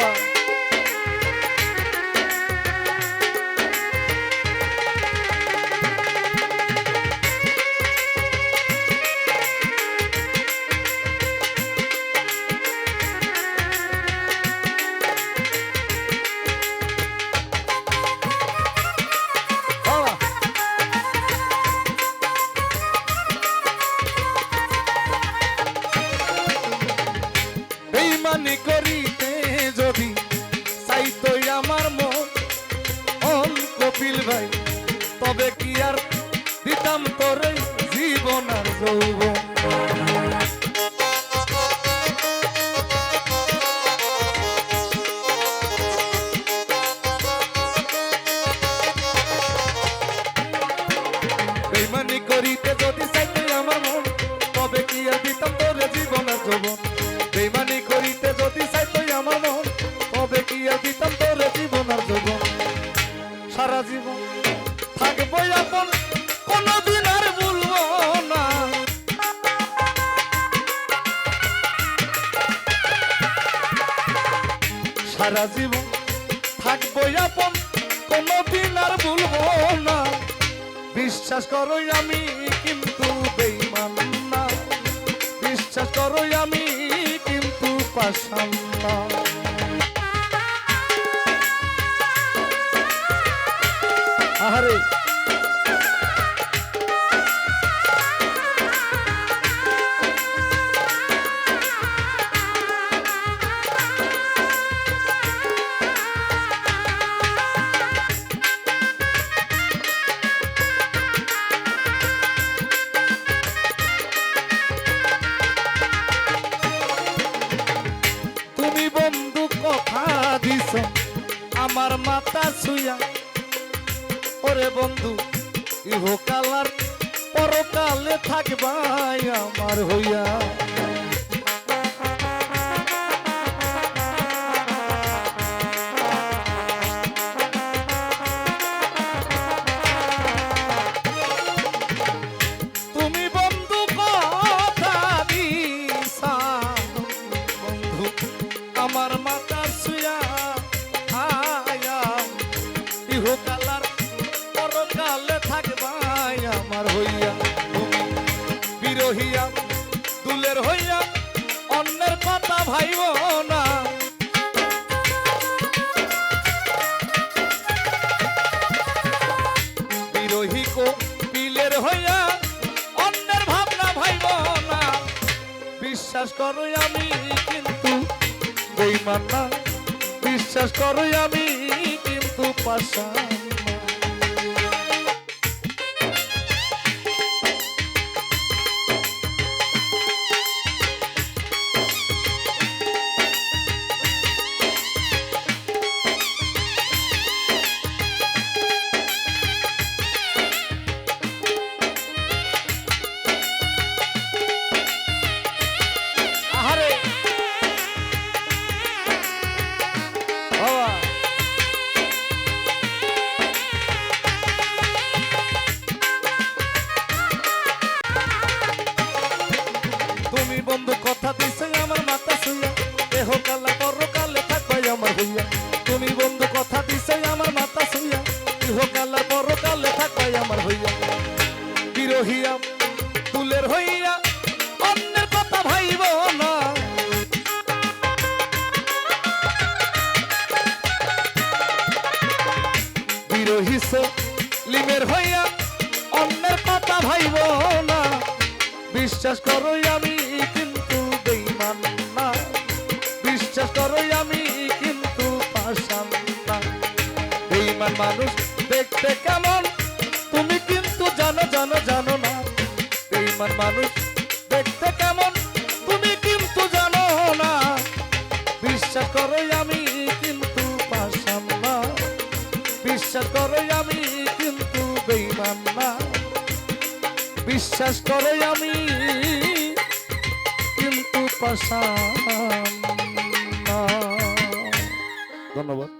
বাবা তোরে জীবন আর যৌবন। বেইমানি করিতে যদি চাইতে আমার মন, তবে কি আর দিতাম তোরে জীবন আর যৌবন? বেইমানি করিতে যদি চাইতে আমার মন, তবে কি আর সারা জীবন থাকব আপন সারা জীবন থাকব আপন, কোনদিন আর ভুলবো না। বিশ্বাস করো আমি কিন্তু বেইমান না। বিশ্বাস করো আমি কিন্তু পাশান আরে ওরে বন্ধু ইহকালার পরকালে থাকবাই আমার হইয়া। বিরহিয়া দুলের হইয়া অন্যের কথা ভাইব না। বিরোহী কো বিলের হইয়া অন্যের ভাবনা ভাইব না। বিশ্বাস করো আমি কিন্তু বেইমান না। বিশ্বাস করো আমি কিন্তু পাশা তুমি বন্ধু কথা দিছে আমার মাথা শুইয়া। দেহ কালা পরকালে থাকবে আমার হইয়া। তুমি বন্ধু কথা দিছে আমার মাথা শুইয়া। দেহ কালা পরকালে থাকবে আমার হইয়া। বিরহিয়া তুলের হইয়া অন্যের কথা ভাইব না। বিরোহী লিমের হইয়া অন্যের কথা ভাইব না। বিশ্বাস করো আমি বেইমান মানুষ দেখতে কেমন? তুমি কিন্তু জানো জানো জানো না। বেইমান মানুষ দেখতে কেমন? তুমি কিন্তু জানো না। বিশ্বাস করো আমি কিন্তু পাশান না। বিশ্বাস করো আমি কিন্তু বেইমান না। বিশ্বাস করে আমি কিন্তু পাশান ধন্যবাদ।